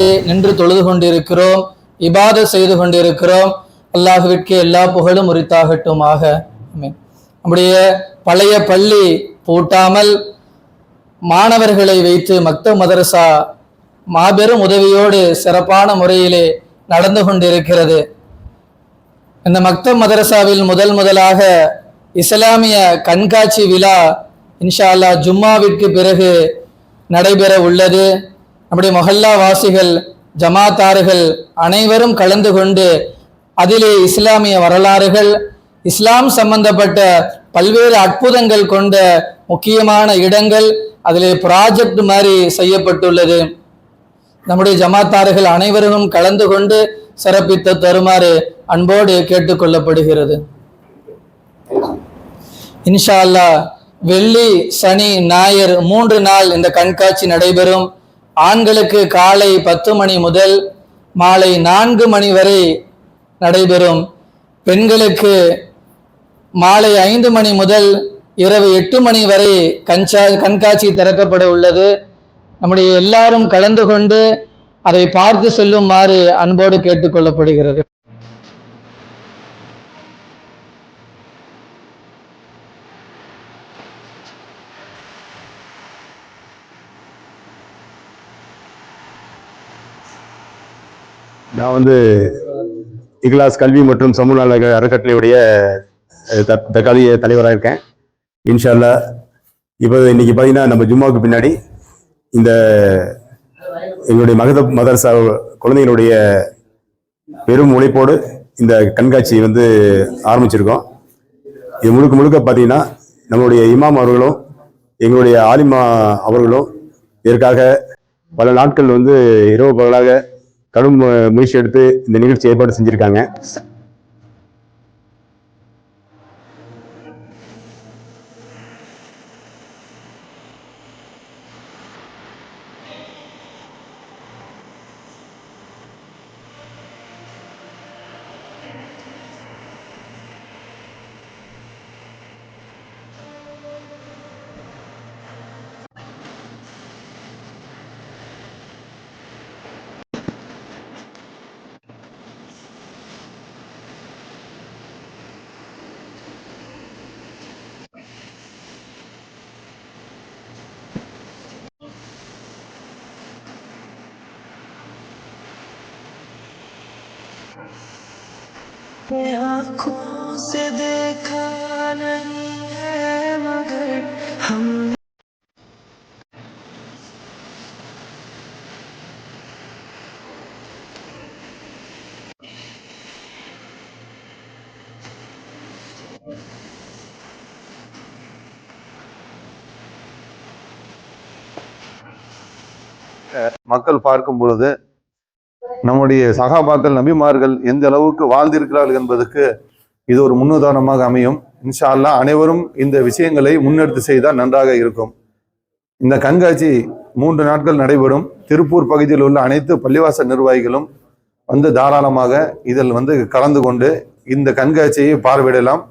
நின்று தொழுது கொண்டிருக்கிறோம் இபாத செய்து கொண்டிருக்கிறோம். அல்லாஹுவிற்கே எல்லா புகழும் உரித்தாகட்டுமாக. ஆமென். நம்முடைய பழைய பள்ளி பூட்டாமல் மாணவர்களை வைத்து மக்த மதரசா மாபெரும் உதவியோடு சிறப்பான முறையிலே நடந்து கொண்டிருக்கிறது. இந்த மக்த மதரசாவில் முதல் முதலாக இஸ்லாமிய கண்காட்சி விழா இன்ஷா அல்லா ஜும்மாவிற்கு பிறகு நடைபெற உள்ளது. நம்முடைய மொஹல்லா வாசிகள் ஜமாத்தார்கள் அனைவரும் கலந்து கொண்டு அதிலே இஸ்லாமிய வரலாறுகள் இஸ்லாம் சம்பந்தப்பட்ட பல்வேறு அற்புதங்கள் கொண்ட முக்கியமான இடங்கள் அதிலே ப்ராஜெக்ட் மாதிரி செய்யப்பட்டுள்ளது. நம்முடைய ஜமாத்தார்கள் அனைவரும் கலந்து கொண்டு சிறப்பித்த தருமாறு அன்போடு கேட்டுக்கொள்ளப்படுகிறது இன்ஷா அல்லாஹ் வெள்ளி சனி ஞாயிறு மூன்று நாள் இந்த கண்காட்சி நடைபெறும். ஆண்களுக்கு காலை பத்து மணி முதல் மாலை நான்கு மணி வரை நடைபெறும். பெண்களுக்கு மாலை ஐந்து மணி முதல் இரவு எட்டு மணி வரை கஞ்சா கண்காட்சி திறக்கப்பட உள்ளது. நம்முடைய எல்லாரும் கலந்து கொண்டு அதை பார்த்து செல்லுமாறு அன்போடு கேட்டுக்கொள்ளப்படுகிறது. நான் வந்து இக்லாஸ் கல்வி மற்றும் சமூக நல அறக்கட்டளையுடைய தற்காலிக தலைவராக இருக்கேன். இன்ஷா இப்போ இன்னைக்கு பார்த்தீங்கன்னா நம்ம ஜும்மாவுக்கு பின்னாடி இந்த எங்களுடைய மகத மதரசா குழந்தைகளுடைய பெரும் உழைப்போடு இந்த கண்காட்சி வந்து ஆரம்பிச்சிருக்கோம். இது முழுக்க முழுக்க பார்த்தீங்கன்னா நம்மளுடைய இமாம் அவர்களும் எங்களுடைய ஆலிமா அவர்களும் இதற்காக பல நாட்கள் வந்து இரவு பகலாக கடும் முயற்சி எடுத்து இந்த நிகழ்ச்சி ஏற்பாடு செஞ்சிருக்காங்க. आँखों से देखा नहीं है मगर हम மக்கள் பார்க்கும் பொழுது நம்முடைய சகாபாத்தல் நபிமார்கள் எந்த அளவுக்கு வாழ்ந்திருக்கிறார்கள் என்பதற்கு இது ஒரு முன்னுதாரணமாக அமையும். இன்ஷா அல்லாஹ் அனைவரும் இந்த விஷயங்களை முன்னெடுத்து செய்தால் நன்றாக இருக்கும். இந்த கண்காட்சி மூன்று நாட்கள் நடைபெறும். திருப்பூர் பகுதியில் உள்ள அனைத்து பள்ளிவாசல் நிர்வாகிகளும் வந்து தாராளமாக இதில் வந்து கலந்து கொண்டு இந்த கண்காட்சியை பார்வையிடலாம்.